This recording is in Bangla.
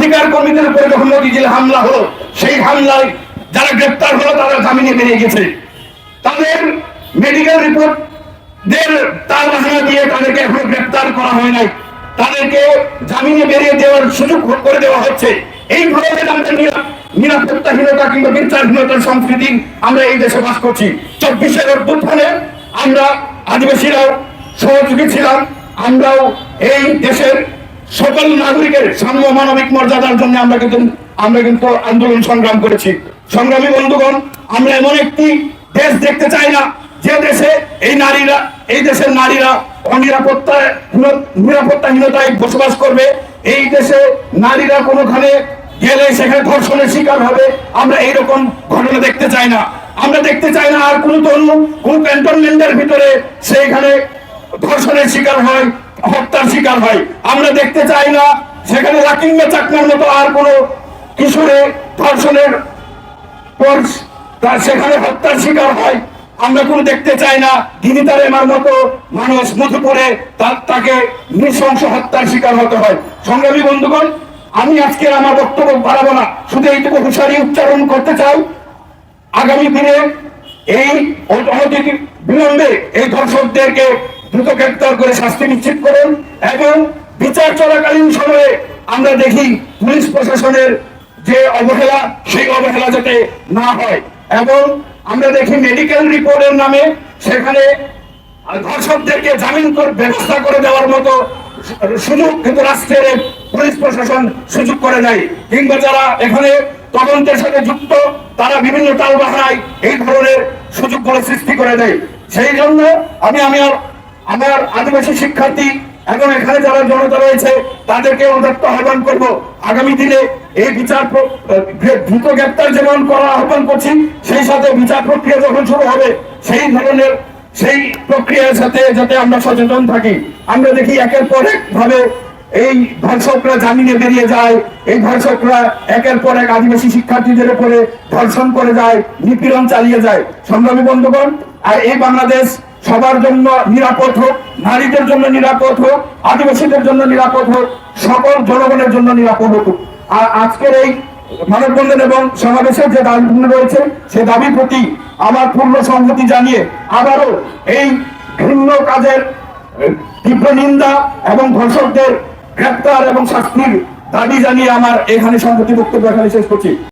অধিকার কর্মীদের উপরে যখন মতিঝিল হামলা হলো, সেই হামলায় যারা গ্রেপ্তার হলো তারা জামিনে বেরিয়ে গেছে। তাদের মেডিকেল রিপোর্ট তার বাহানা দিয়ে তাদেরকে এখনও গ্রেপ্তার করা হয় নাই। তাদেরকে জামিনে বেরিয়ে দেওয়ার সুযোগ করে দেওয়া হচ্ছে। এই আমাদের নিরাপত্তাহীনতা কিংবা বিচারহীনতার সংস্কৃতি আমরা এই দেশে বাস করছি। চব্বিশের অভ্যুত্থানে আমরা আদিবাসীরাও সহযোগী ছিলাম। আমরাও এই দেশের সকল নাগরিকের সাম্য মানবিক মর্যাদার জন্য আমরা কিন্তু আমরা কিন্তু আন্দোলন সংগ্রাম করেছি। সংগ্রামী বন্ধুগণ, আমরা এমন একটি দেশ দেখতে চাই না, যে দেশে এই নারীরা, এই দেশের নারীরা অনিরাপত্তা, নিরাপত্তাহীনতায় বসবাস করবে। এই দেশে নারীরা কোনোখানে গেলে সেখানে ধর্ষণের শিকার হবে। আমরা এইরকম ঘটনা দেখতে চাই না। আমরা দেখতে চাই না আর কোন তরুণ, কোন ক্যান্টনমেন্টের ভিতরে সেইখানে ধর্ষণের শিকার হয় হত্যার শিকার হয়। আমরা দেখতে চাই না, সেখানে রাকিং চাকমার মতো আর কোনো কিশোরে ধর্ষণের পর তার সেখানে হত্যার শিকার হয়। আমরা কোনো দেখতে চাই না তিনি তার এমার মতো মানুষ মধুপুরে তার তাকে নৃশংস হত্যার শিকার হতে হয়। সংগ্রামী বন্ধুগণ, আমি আজকে আমার বক্তব্য বাড়াবো না। শুধু এইটুকু হুঁশিয়ারি উচ্চারণ করতে চাই। আগামী দিনে এই অনধিক বিলম্বে এই ধর্ষকদেরকে দ্রুত গ্রেপ্তার করে শাস্তি নিশ্চিত করুন এবং বিচার চলাকালীন সময়ে আমরা দেখি পুলিশ প্রশাসনের যে অবহেলা, সেই অবহেলা যাতে না হয়। এবং আমরা দেখি মেডিকেল রিপোর্টের নামে সেখানে ধর্ষকদেরকে জামিন ব্যবস্থা করে দেওয়ার মতো সুযোগ কিন্তু রাষ্ট্রের পুলিশ প্রশাসন সুযোগ করে দেয় কিংবা যারা এখানে তদন্তের সাথে যুক্ত, তারা বিভিন্ন টালবাহানায় এই ধরনের সুযোগ করে সৃষ্টি করে দেয়। সেই জন্য আমি আমি আর আমার আদিবাসী শিক্ষার্থী এবং এখানে যারা জনতা রয়েছে, তাদেরকে অনুদত্ত আহ্বান করব। আগামী দিনে এই বিচার দ্রুত গ্রেপ্তার যেমন করার আহ্বান করছি, সেই সাথে বিচার প্রক্রিয়া যখন শুরু হবে, সেই ধরনের, সেই প্রক্রিয়ার সাথে যাতে আমরা সচেতন থাকি। আমরা দেখি একের পর এক ভাবে এই ধর্ষকরা জামিনে বেরিয়ে যায়, এই ধর্ষকরা একের পর এক আদিবাসী শিক্ষার্থীদের উপরে ধর্ষণ করে যায়, নিপীড়ন চালিয়ে যায়। সংগ্রামী বন্ধুগণ, আর এই বাংলাদেশ সবার জন্য নিরাপদ হোক, নারীদের জন্য নিরাপদ হোক, আদিবাসীদের জন্য নিরাপদ হোক, সকল জনগণের জন্য নিরাপদ হোক। আর আজকের এই মানববন্ধন এবং সমাবেশের যে দাবিগুলো রয়েছে, সে দাবির প্রতি আমার পূর্ণ সংহতি জানিয়ে আবারও এই ঘৃণ্য কাজের তীব্র নিন্দা এবং ধর্ষকদের গ্রেপ্তার এবং শাস্তির দাবি জানিয়ে আমার এখানে সংহতি বক্তব্য এখানে শেষ করছি।